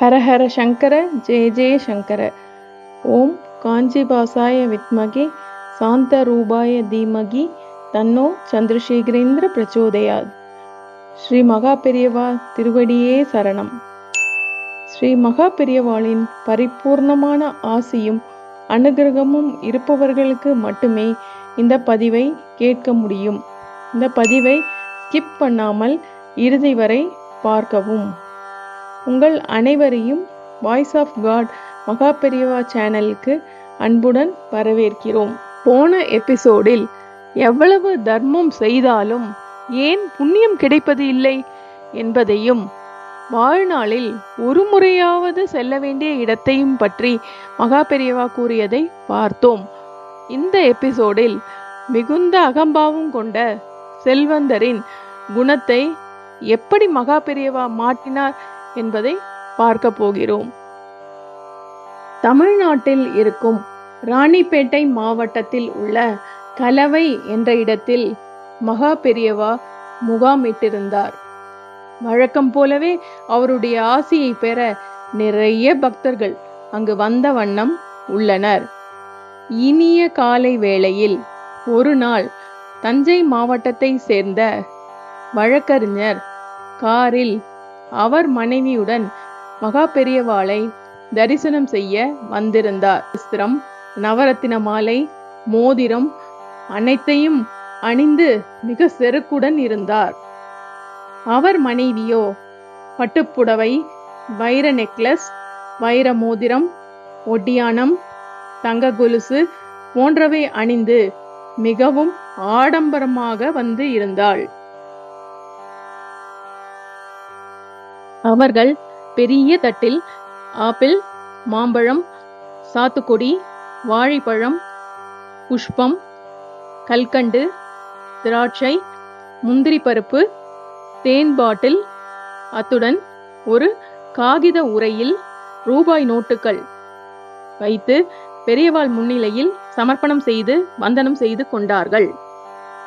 ஹரஹர சங்கர ஜெய ஜெய சங்கர. ஓம் காஞ்சிபாசாய வித்மகி சாந்த ரூபாய தீமகி தன்னோ சந்திரசேகரேந்திர பிரச்சோதயாத். ஸ்ரீ மகா பெரியவா திருவடியே சரணம். ஸ்ரீ மகா பெரியவாளின் பரிபூர்ணமான ஆசியும் அனுகிரகமும் இருப்பவர்களுக்கு மட்டுமே இந்த பதிவை கேட்க முடியும். இந்த பதிவை ஸ்கிப் பண்ணாமல் இறுதி வரை பார்க்கவும். உங்கள் அனைவரையும் வாய்ஸ் ஆஃப் காட் மகா பெரியவா சேனலுக்கு அன்புடன் வரவேற்கிறோம். போன எபிசோடில் எவ்வளவு தர்மம் செய்தாலும் ஏன் புண்ணியம் கிடைப்பது இல்லை என்பதையும் வாழ்நாளில் ஒரு முறையாவது செல்ல வேண்டிய இடத்தையும் பற்றி மகா பெரியவா கூறியதை பார்த்தோம். இந்த எபிசோடில் மிகுந்த அகம்பாவம் கொண்ட செல்வந்தரின் குணத்தை எப்படி மகா பெரியவா மாற்றினார் என்பதை பார்க்க போகிறோம். தமிழ்நாட்டில் இருக்கும் ராணிப்பேட்டை மாவட்டத்தில் உள்ள கலவை என்ற இடத்தில் மகா பெரியவா முகாமிட்டிருந்தார். வழக்கம் போலவே அவருடைய ஆசியை பெற நிறைய பக்தர்கள் அங்கு வந்த வண்ணம் உள்ளனர். இனிய காலை வேளையில் ஒரு நாள் தஞ்சை மாவட்டத்தை சேர்ந்த வழக்கறிஞர் காரில் அவர் மனைவியுடன் மகா பெரியவாளை தரிசனம் செய்ய வந்திருந்தார். வஸ்திரம் நவரத்தின மாலை மோதிரம் அனைத்தையும் அணிந்து மிக செருக்குடன் இருந்தார். அவர் மனைவியோ பட்டுப்புடவை வைர நெக்லஸ் வைர மோதிரம் ஒட்டியானம் தங்க கொலுசு போன்றவை அணிந்து மிகவும் ஆடம்பரமாக வந்து இருந்தாள். அவர்கள் பெரிய தட்டில் ஆப்பிள் மாம்பழம் சாத்துக்குடி வாழைப்பழம் புஷ்பம் கல்கண்டு திராட்சை முந்திரி பருப்பு தேன் பாட்டில். அத்துடன் ஒரு காகித உரையில் ரூபாய் நோட்டுகள் வைத்து பெரியவாள் முன்னிலையில் சமர்ப்பணம் செய்து வந்தனம் செய்து கொண்டார்கள்.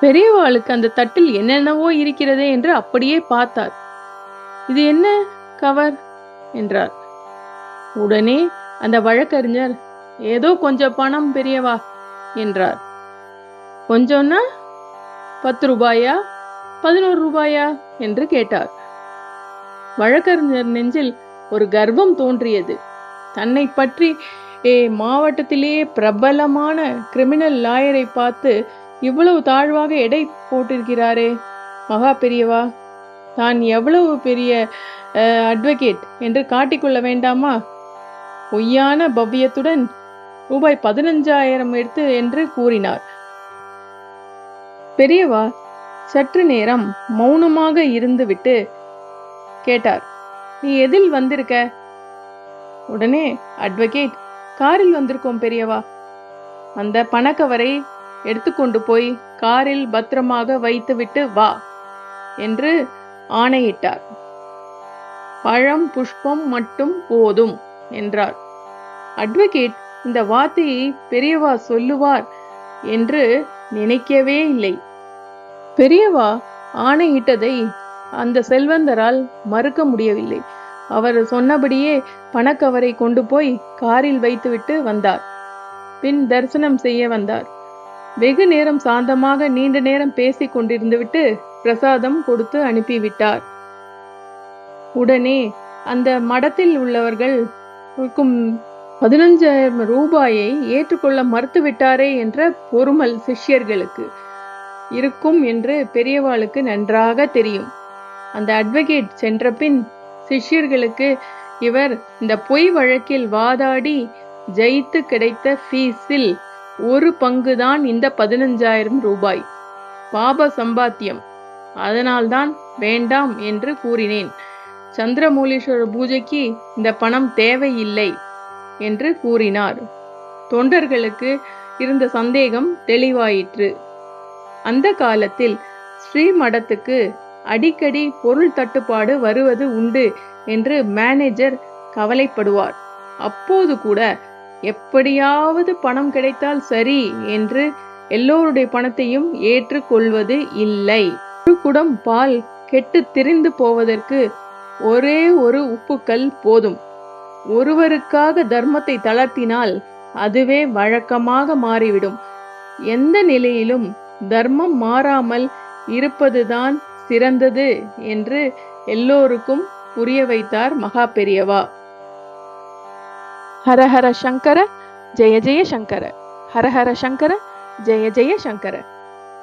பெரியவாளுக்கு அந்த தட்டில் என்னென்னவோ இருக்கிறதே என்று அப்படியே பார்த்தார். இது என்ன? கவர் என்றார். உடனே அந்த வழக்கறிஞர் ஏதோ கொஞ்சம் பணம் பெரியவா என்றார். கொஞ்சம்னா பத்து ரூபாயா பதினோரு ரூபாயா என்று கேட்டார். வழக்கறிஞர் நெஞ்சில் ஒரு கர்வம் தோன்றியது. தன்னை பற்றி ஏ மாவட்டத்திலேயே பிரபலமான கிரிமினல் லாயரை பார்த்து இவ்வளவு தாழ்வாக எடை போட்டிருக்கிறாரே மகா பெரியவா தான் எவ்வளவு பெரிய அட்வொகேட் என்று காட்டிக்கொள்ள வேண்டாமா? பொய்யான பவ்யத்துடன் ரூபாய் பதினஞ்சாயிரம் எடுத்து என்று கூறினார். பெரியவா சற்று நேரம் மௌனமாக இருந்துவிட்டு கேட்டார். நீ எதில் வந்திருக்க? உடனே அட்வொகேட் காரில் வந்திருக்கோம் பெரியவா. அந்த பணக்கவரை எடுத்துக்கொண்டு போய் காரில் பத்திரமாக வைத்துவிட்டு வா என்று ஆணையிட்டார். பழம் புஷ்பம் மட்டும் போதும் என்றார். அட்வொகேட் இந்த வார்த்தையை பெரியவா சொல்லுவார் என்று நினைக்கவே இல்லை. பெரியவா ஆணையிட்டதை அந்த செல்வந்தரால் மறுக்க முடியவில்லை. அவர் சொன்னபடியே பணக்கவரை கொண்டு போய் காரில் வைத்துவிட்டு வந்தார். பின் தரிசனம் செய்ய வந்தார். வெகு நேரம் சாந்தமாக நீண்ட நேரம் பேசிக் கொண்டிருந்துவிட்டு பிரசாதம் கொடுத்து அனுப்பிவிட்டார். உடனே அந்த மடத்தில் உள்ளவர்கள் இருக்கும் பதினஞ்சாயிரம் ரூபாயை ஏற்றுக்கொள்ள மறுத்துவிட்டாரே என்ற பொறுமல் சிஷ்யர்களுக்கு. இருக்கும் என்று பெரியவாளுக்கு நன்றாக தெரியும். அந்த அட்வொகேட் சென்ற பின் சிஷ்யர்களுக்கு இவர் இந்த பொய் வழக்கில் வாதாடி ஜெயித்து கிடைத்த ஃபீஸில் ஒரு பங்குதான் இந்த பதினஞ்சாயிரம் ரூபாய். பாப சம்பாத்தியம். அதனால்தான் வேண்டாம் என்று கூறினேன். சந்திரமூலீஸ்வரர் பூஜைக்கு இந்த பணம் தேவையில்லை என்று கூறினார். தொண்டர்களுக்கு இருந்த சந்தேகம் தெளிவாயிற்று. அந்த காலத்தில் ஸ்ரீமடத்துக்கு அடிக்கடி பொருள் தட்டுப்பாடு வருவது உண்டு என்று மேனேஜர் கவலைப்படுவார். அப்போது கூட எப்படியாவது பணம் கிடைத்தால் சரி என்று எல்லோருடைய பணத்தையும் ஏற்றுக்கொள்வது இல்லை. குடம் பால் கெட்டு திரிந்து போவதற்கு ஒரே ஒரு உப்புக்கல் போதும். ஒருவருக்காக தர்மத்தை தளர்த்தினால் அதுவே வழக்கமாக மாறிவிடும். எந்த நிலையிலும் தர்மம் மாறாமல் இருப்பதுதான் சிறந்தது என்று எல்லோருக்கும் புரிய வைத்தார் மகா பெரியவா. ஹரஹர சங்கர ஜெய ஜெய சங்கர. ஹரஹர சங்கர ஜெய ஜெய சங்கர.